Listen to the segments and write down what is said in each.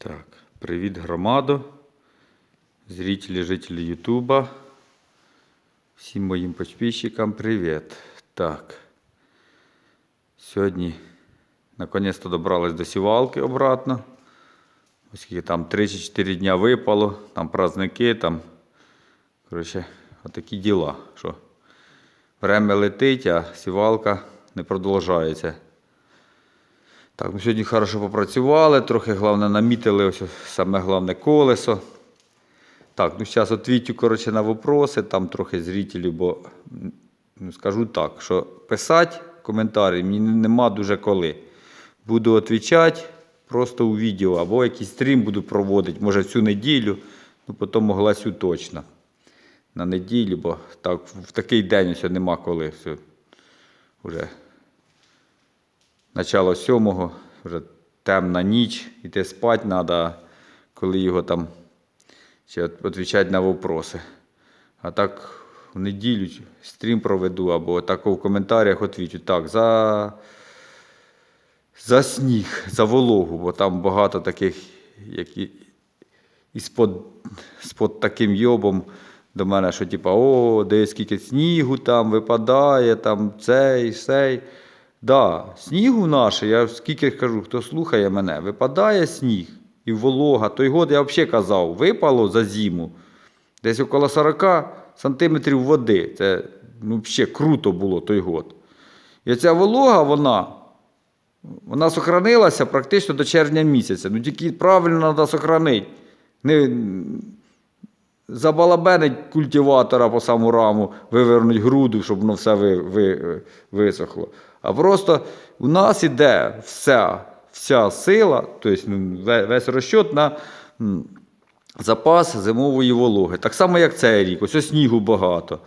Так, привіт, громадо, зрителі, жителі Ютуба. Всім моїм підписчикам привіт. Так. Сьогодні наконец-то добрались до сівалки обратно. Оскільки там 3 чи 4 дня випало, там праздники, там. Коротше, отакі діла. Що время летить, а сівалка не продовжується. Так, ну сьогодні хорошо попрацювали, трохи головне намітили ось саме головне колесо. Так, ну зараз відповідю коротше, на вопроси, там трохи зрителів, бо ну, скажу так, що писати коментарі мені нема дуже коли. Буду відповідати просто у відео, або якийсь стрім буду проводити, може цю неділю, ну потім огласю точно. На неділю, бо так, в такий день ось нема коли. Все. Уже начало сьомого, вже темна ніч, іти спати треба, коли його там ще відповідати на вопроси. А так в неділю стрім проведу або так в коментарях відповідю. Так, за, за сніг, за вологу, бо там багато таких, які із-под, з-под таким йобом до мене, що типа, о, де скільки снігу там випадає, там цей, сей. Да, снігу наше, я скільки кажу, хто слухає мене, випадає сніг і волога. Той год я взагалі казав, випало за зиму десь около 40 сантиметрів води. Це ну, взагалі круто було той год. І ця волога, вона, вона сохранилася практично до червня місяця. Ну тільки правильно треба сохранити. Не забалабенить культиватора по саму раму, вивернуть груду, щоб воно все ви, ви, висохло. А просто у нас іде вся, вся сила, тобто весь розчот на запас зимової вологи. Так само, як цей рік. Ось снігу багато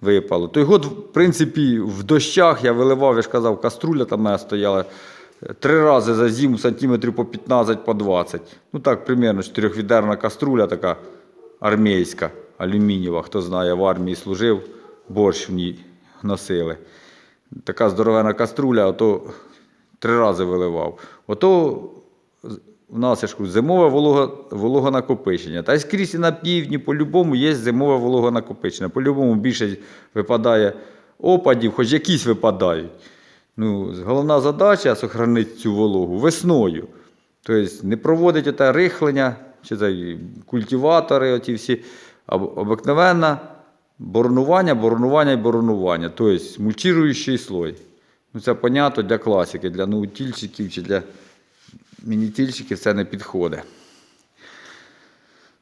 випало. Той год, в принципі, в дощах я виливав, я ж казав, каструля там стояла. е, Три рази за зиму сантиметрів по 15, по 20. Ну так, примерно, чотирьохвідерна каструля така армійська, алюмінієва. Хто знає, в армії служив, борщ в ній носили. Така здоровена каструля, ото три рази виливав. Ото у нас я ж кажу, зимове волого, вологонакопичення. Та й скрізь і на півдні, по-любому є зимове вологонакопичення. По-любому більше випадає опадів, хоч якісь випадають. Ну, головна задача сохранити цю вологу весною. Тобто не проводити те рихлення, чи це культиватори, оті всі, а обикновенне боронування, боронування і боронування. Тобто мульчируючий слой. Ну, це понятно для класики, для наутільщиків чи для мінітільщиків це не підходить.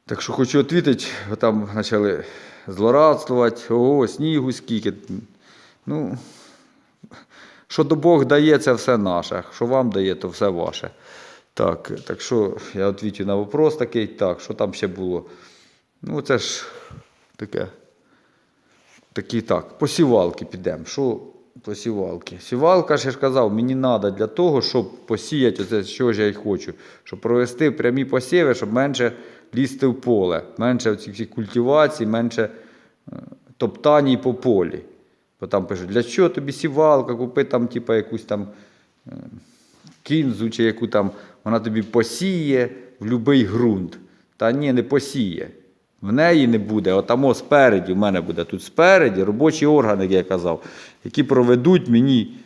Так що хочу відповідати, там почали злорадствувати, ого, снігу скільки. Ну, що до Бог дає, це все наше. Що вам дає, то все ваше. Так, так що я відповідаю на вопрос такий. Так, що там ще було? Ну, це ж таке. Такі так, по сівалки підемо. Що по сівалки? Сівалка, ж я ж казав, мені треба для того, щоб посіяти, оце, що ж я й хочу, щоб провести прямі посіви, щоб менше лізти в поле, менше всіх культивацій, менше е, топтаній по полі. Бо там пишуть, для чого тобі сівалка, купи там, типа, якусь там е, кінзу чи яку там, вона тобі посіє в будь-який ґрунт. Та ні, не посіє. В неї не буде, отамо спереді, в мене буде тут спереді робочі органи, як я казав, які проведуть мені,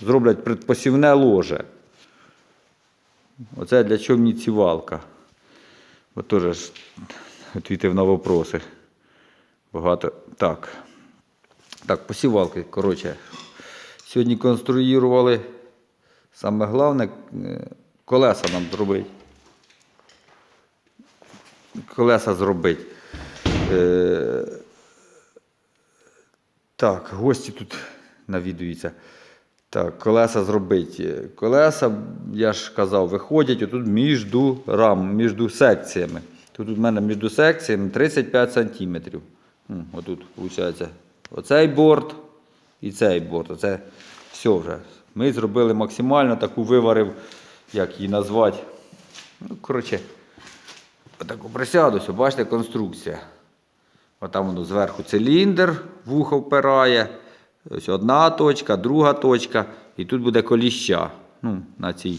зроблять предпосівне ложе. Оце для чого мені цівалка. От теж відповів на вопроси. Багато. Так. Так, посівалки, коротше. Сьогодні конструювали. Саме головне, е, колеса нам зробити. Колеса зробити. Е, так, гості тут навідуються. Так, колеса зробити. Колеса, я ж казав, виходять отут між рам, між секціями. Тут у мене між секціями 35 сантиметрів. М, Отут, виходить, оцей борт і цей борт. Оце все вже. Ми зробили максимально таку виварив, як її назвати. Ну, коротше, отаку присяду, бачите, конструкція. Отам воно зверху циліндр, вухо впирає. Ось одна точка, друга точка. І тут буде коліща. Ну, на цій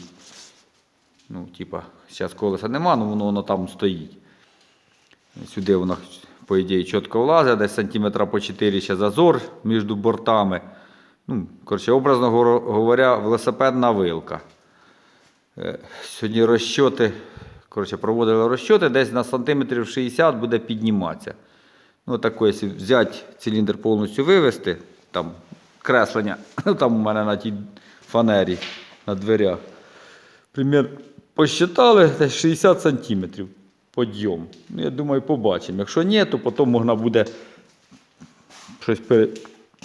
Ну, типа, зараз колеса нема, ну воно, воно там стоїть. Сюди воно, по ідеї, чітко влазить, десь сантиметра по 4 ще зазор між бортами. Ну, коротше, образно говоря, велосипедна вилка. Е, Сьогодні розчоти, коротше, проводили розчоти, десь на сантиметрів 60 буде підніматися. Ну, тако, якщо взяти циліндр повністю вивести, там креслення, ну там у мене на тій фанері на дверях. Примір посчитали десь 60 сантиметрів подйом. Ну, я думаю, побачимо. Якщо ні, то потім можна буде щось пере-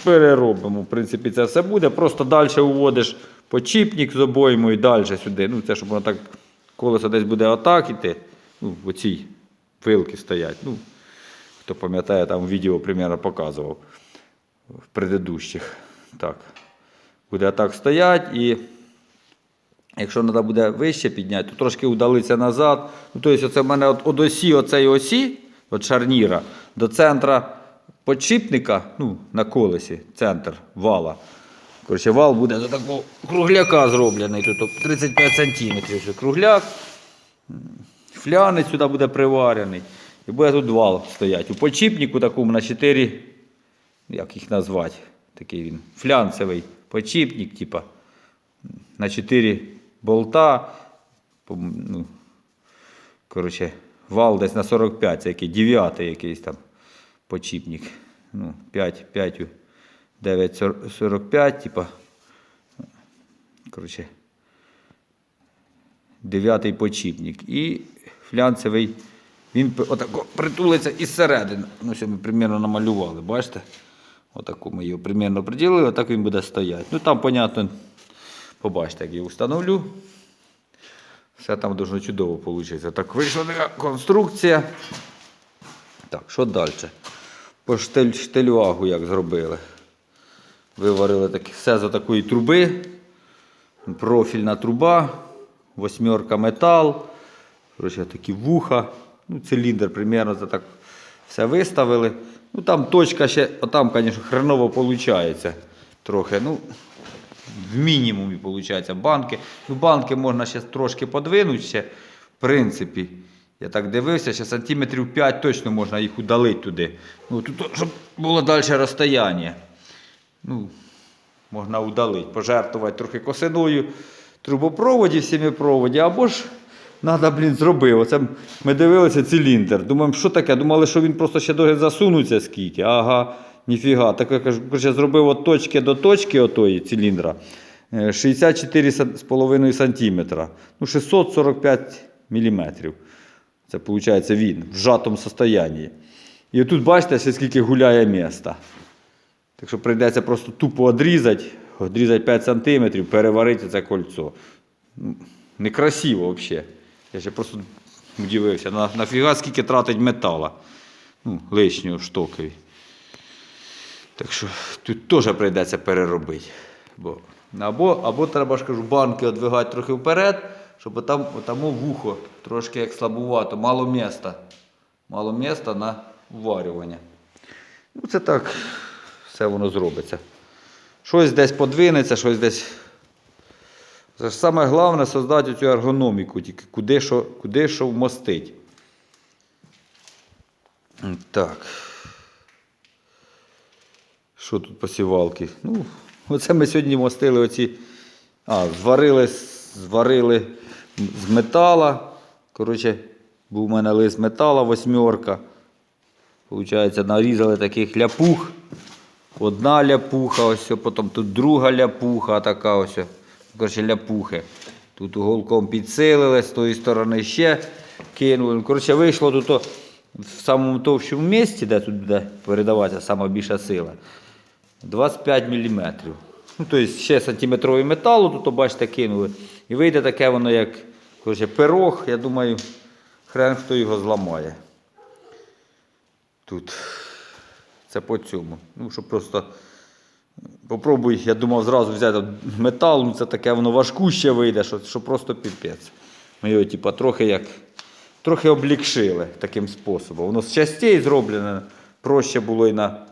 переробимо. В принципі, це все буде. Просто далі уводиш почіпник з обоймою, далі сюди. Ну, це щоб воно так колесо десь буде отак іти. Ну, в вилки стоять. Ну, хто пам'ятає, там відео примерно показував в предыдущих. Так. Буде отак стоять і. Якщо треба буде вище підняти, то трошки удалиться назад. Ну, тобто, це в мене от, от осі оцеї осі, от шарніра, до центра подшипника, ну, на колесі, центр вала. Коротше, вал буде до такого кругляка зроблений. Тут 35 сантиметрів ще кругляк. Флянець сюди буде приварений. І буде тут вал стоять. У подшипнику такому на 4, як їх назвати, такий він, флянцевий подшипник, типа на 4 болта. Ну, коротше, вал десь на 45, це який 9 якийсь там почіпник. Ну, 5, 5, 9, 45, типа. Коротше, 9 почіпник. І флянцевий, він отако притулиться із середини. Ну, що ми примерно намалювали, бачите? Отаку ми його примерно приділили, отак він буде стояти. Ну там, понятно, побачите, як я встановлю. Все там дуже чудово вийде. Так вийшла така конструкція. Так, що далі? По штель, штелюагу як зробили. Виварили так, все за такої труби. Профільна труба, восьмерка метал. Коротше, такі вуха. Ну, циліндр примерно це так все виставили. Ну там точка ще, отам, звісно, хреново виходить. Трохи. Ну, в мінімумі виходить банки. Ну, банки можна ще трошки подвинути ще. В принципі, я так дивився, ще сантиметрів 5 точно можна їх удалити туди. Ну, тут, щоб було далі розстояння. Ну, можна удалити, пожертвувати трохи косиною трубопроводі, сім'єпроводі, або ж треба, блін, зробив. Оце ми дивилися циліндр. Думаємо, що таке? Думали, що він просто ще довго засунуться скільки. Ага, ніфіга. Так я кажу, коротше, зробив от точки до точки отої циліндра. е, 64,5 см. Ну, 645 мм. Це виходить він в жатому стані. І отут бачите, ще скільки гуляє міста. Так що прийдеться просто тупо відрізати, відрізати 5 см, переварити це кольцо. Ну, Некрасиво взагалі. Я ще просто удивився. На, нафіга скільки тратить метала. Ну, лишнього штокові. Так що тут теж прийдеться переробити. Бо, або, або треба ж кажу, банки відвигати трохи вперед, щоб там, там вухо трошки як слабувато, мало міста. Мало міста на уварювання. Ну, це так, все воно зробиться. Щось десь подвинеться, щось десь. Це ж саме головне создати цю ергономіку, тільки куди що, куди що вмостить. Так. Що тут посівалки? Ну, оце ми сьогодні мостили оці. А, зварили, зварили з метала. Коротше, був у мене лист метала восьмерка. Получається, нарізали таких ляпух. Одна ляпуха, ось, потім тут друга ляпуха, така ось. Коротше, ляпухи. Тут уголком підсилили, з тої сторони ще кинули. Ну, Коротше, вийшло тут в самому товщому місці, де тут буде передаватися сама більша сила. 25 мм. Ну, тобто ще сантиметровий металу, тут, бачите, кинули. І вийде таке воно, як коротше, пирог, я думаю, хрен хто його зламає. Тут. Це по цьому. Ну, щоб просто. Попробуй, я думав зразу взяти метал, ну це таке воно важкуще вийде, що, що просто піпець. Ми його типа, трохи як трохи облікшили таким способом. Воно з частей зроблене, проще було і на,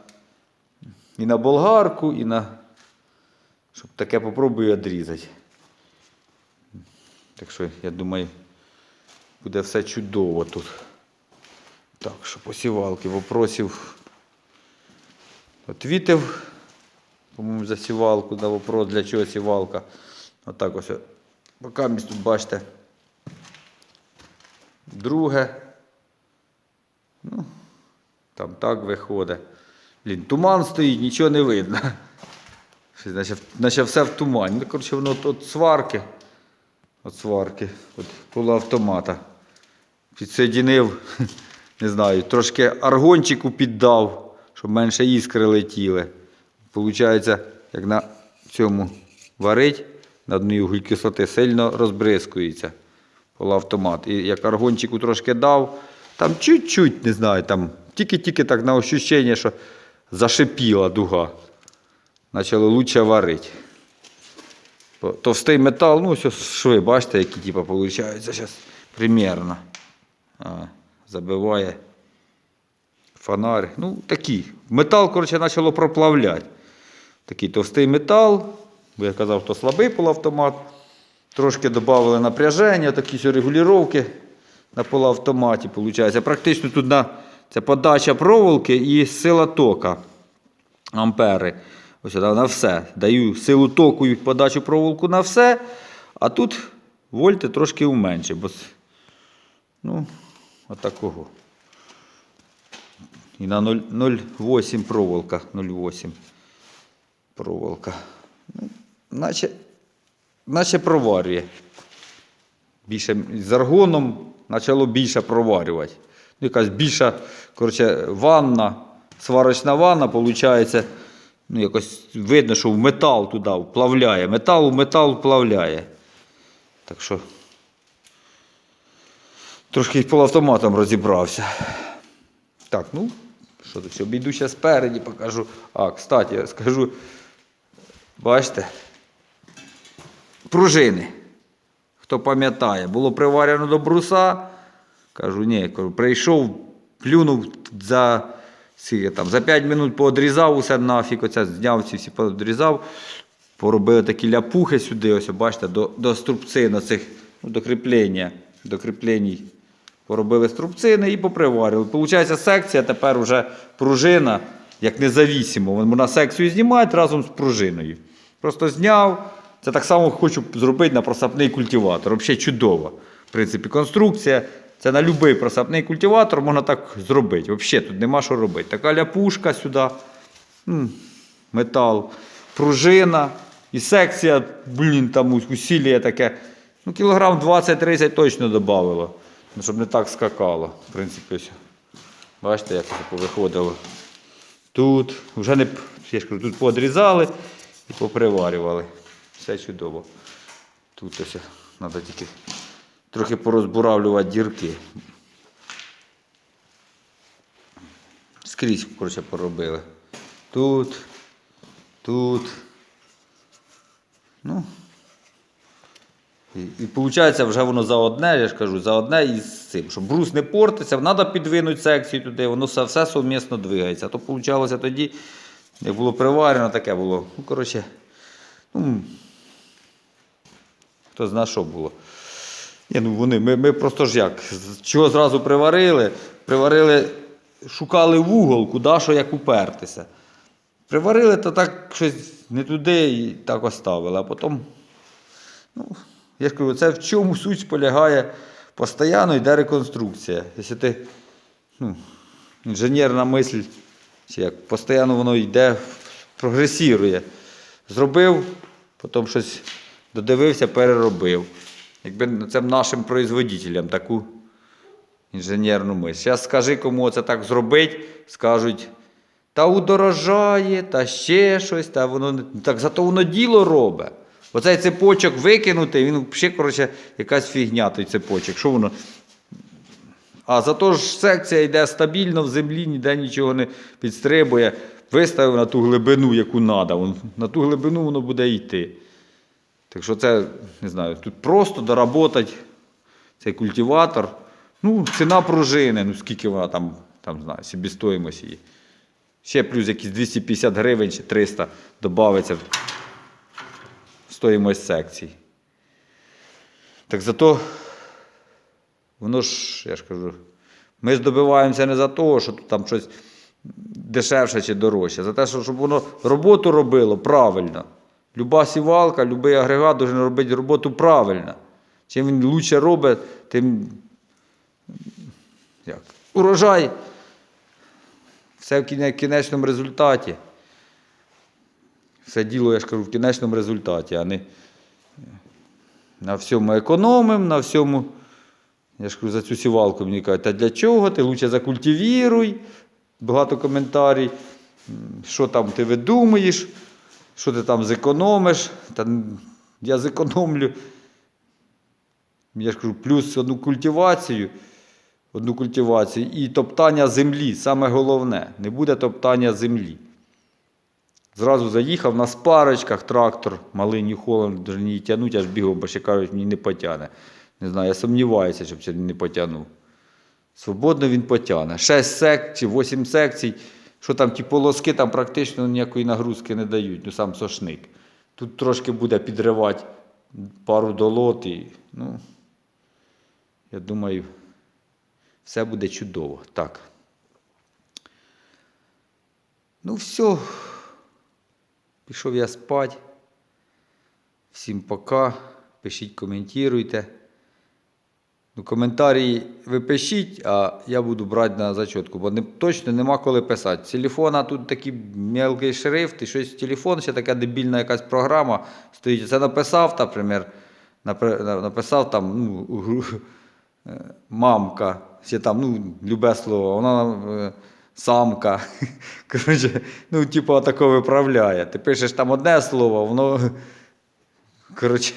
і на болгарку, і на. Щоб таке попробую відрізати. Так що, я думаю, буде все чудово тут. Так, що посівалки, вопросів отвітив, по-моєму, за сівалку, на вопрос, для чого сівалка. Отак ось. Поки місць тут бачите. Друге. Ну, там так виходить. Блін, туман стоїть, нічого не видно. Наче, наче все в тумані. Ну, коротше, воно от, сварки. От сварки. От полуавтомата. Підсоєдинив, не знаю, трошки аргончику піддав, щоб менше іскри летіли. Получається, як на цьому варить, на дні вуглекислоти сильно розбризкується полуавтомат. І як аргончику трошки дав, там чуть-чуть, не знаю, там тільки-тільки так на ощущення, що зашипіла дуга. Почало лучше варити. Товстий метал, ну, ось шви, бачите, які типу, получаються зараз примерно. Забиває фонарь. Ну, такі. Метал, коротше, почало проплавляти. Такий товстий метал. Бо я казав, що слабий полуавтомат. Трошки додали напряження, такі регулювання на полуавтоматі. Получається. Практично тут на, це подача проволоки і сила тока. Ампери. Ось на все. Даю силу току і подачу проволоку на все. А тут вольти трошки уменше. Бо, ну, отакого. І на 0,8 проволока. 0,8 проволока. Наче, наче проварює. Більше з аргоном почало більше проварювати. Ну, якась більша коротше, ванна, сварочна ванна, виходить, ну, якось видно, що в метал туди вплавляє. Метал в метал вплавляє. Так що трошки й полуавтоматом розібрався. Так, ну, що тут обійду ще спереді, покажу. А, кстати, скажу, бачите, пружини. Хто пам'ятає, було приварено до бруса. Кажу, ні, прийшов, плюнув за, скільки там, за 5 минут поодрізав усе нафіг, оце зняв ці всі поодрізав. Поробили такі ляпухи сюди, ось бачите, до, до струбцин оцих, ну, до кріплення, до кріплень. Поробили струбцини і поприварили. Получається, секція тепер вже пружина, як незавісимо. Вона секцію знімають разом з пружиною. Просто зняв. Це так само хочу зробити на просапний культиватор. Взагалі чудово. В принципі, конструкція. Це на будь-який просапний культиватор можна так зробити. Взагалі тут нема що робити. Така ляпушка сюди, метал, пружина і секція, блін, там усілля таке. Ну, кілограм 20-30 точно додавало. Ну, щоб не так скакало. В принципі. Бачите, як це повиходило. Тут вже не я ж кажу, тут подрізали і поприварювали. Все чудово. Тут ось треба тільки трохи порозбуравлювати дірки. Скрізь, коротше, поробили. Тут, тут. Ну. І, виходить, вже воно за одне, я ж кажу, за одне із цим. Щоб брус не портиться, треба підвинути секцію туди, воно все, все совмісно двигається. То вийшло тоді, як було приварено, таке було. Ну, коротше, ну, хто зна, що було. Ні, ну вони, ми, ми просто ж як, чого зразу приварили? Приварили, шукали вугол, куди що як упертися. Приварили, то так щось не туди і так оставили. А потім, ну, я ж кажу, це в чому суть полягає. Постійно йде реконструкція. Якщо ти ну, інженерна мисль, чи як постійно воно йде, прогресірує. Зробив, потім щось додивився, переробив. Якби це нашим производителям таку інженерну мисль. Зараз скажи, кому це так зробить, скажуть, та удорожає, та ще щось, та воно так зато воно діло робить. Оцей цепочок викинути, він взагалі, коротше, якась фігня той цепочок. Що воно? А зато ж секція йде стабільно в землі, ніде нічого не підстрибує. Виставив на ту глибину, яку треба. На ту глибину воно буде йти. Так що це, не знаю, тут просто доработати цей культиватор. Ну, ціна пружини, ну скільки вона там, там знаю, собівартість її. Ще плюс якісь 250 гривень чи 300 додається стоїмость секцій. Так зато воно ж, я ж кажу, ми ж добиваємося не за того, що там щось дешевше чи дорожче, за те, щоб воно роботу робило правильно. Люба сівалка, будь-який агрегат повинен робити роботу правильно. Чим він краще робить, тим як, урожай. Все в кінечному результаті. Все діло, я ж кажу, в кінечному результаті, а не на всьому економимо, на всьому. Я ж кажу, за цю сівалку мені кажуть, та для чого? Ти лучше закультивіруй. Багато коментарів. Що там ти видумаєш, що ти там зекономиш. Та я зекономлю. Я ж кажу, плюс одну культивацію. Одну культивацію і топтання землі. Саме головне, не буде топтання землі. Зразу заїхав на спарочках трактор, малий New Holland, не тягнуть, аж бігав, бо ще кажуть, мені не потягне. Не знаю, я сумніваюся, щоб ще не потягнув. Свободно він потягне. 6 секцій, 8 секцій. Що там, ті полоски там практично ніякої нагрузки не дають, ну сам сошник. Тут трошки буде підривати пару долот і, ну, я думаю, все буде чудово. Так. Ну, все. Пішов я спать. Всім пока. Пишіть, коментуйте. Ну, коментарі ви пишіть, а я буду брати на зачотку, бо не, точно нема коли писати. З телефона тут такий мелкий шрифт, і щось телефон, ще така дебільна якась програма стоїть. Це написав, наприклад, написав там ну, е, мамка, ще там, ну, любе слово, вона е, самка. Коротше, ну, типу, тако виправляє. Ти пишеш там одне слово, воно. Коротше,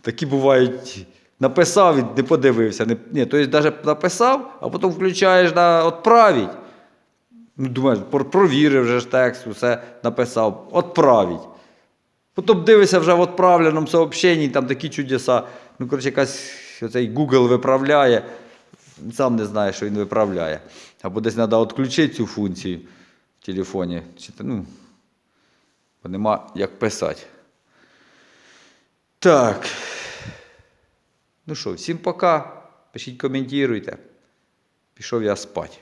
такі бувають. Написав і не подивився. Не, ні, тобто навіть написав, а потім включаєш на відправить. Ну, думаєш, провірив вже ж текст, все написав, відправить. Потім дивишся вже в відправленому сообщенні, там такі чудеса. Ну, коротше, якась оцей Google виправляє. Сам не знає, що він виправляє. Або десь треба відключити цю функцію в телефоні. Ну, бо нема як писати. Так. Ну що, всім пока. Пишіть, коментуйте. Пішов я спать.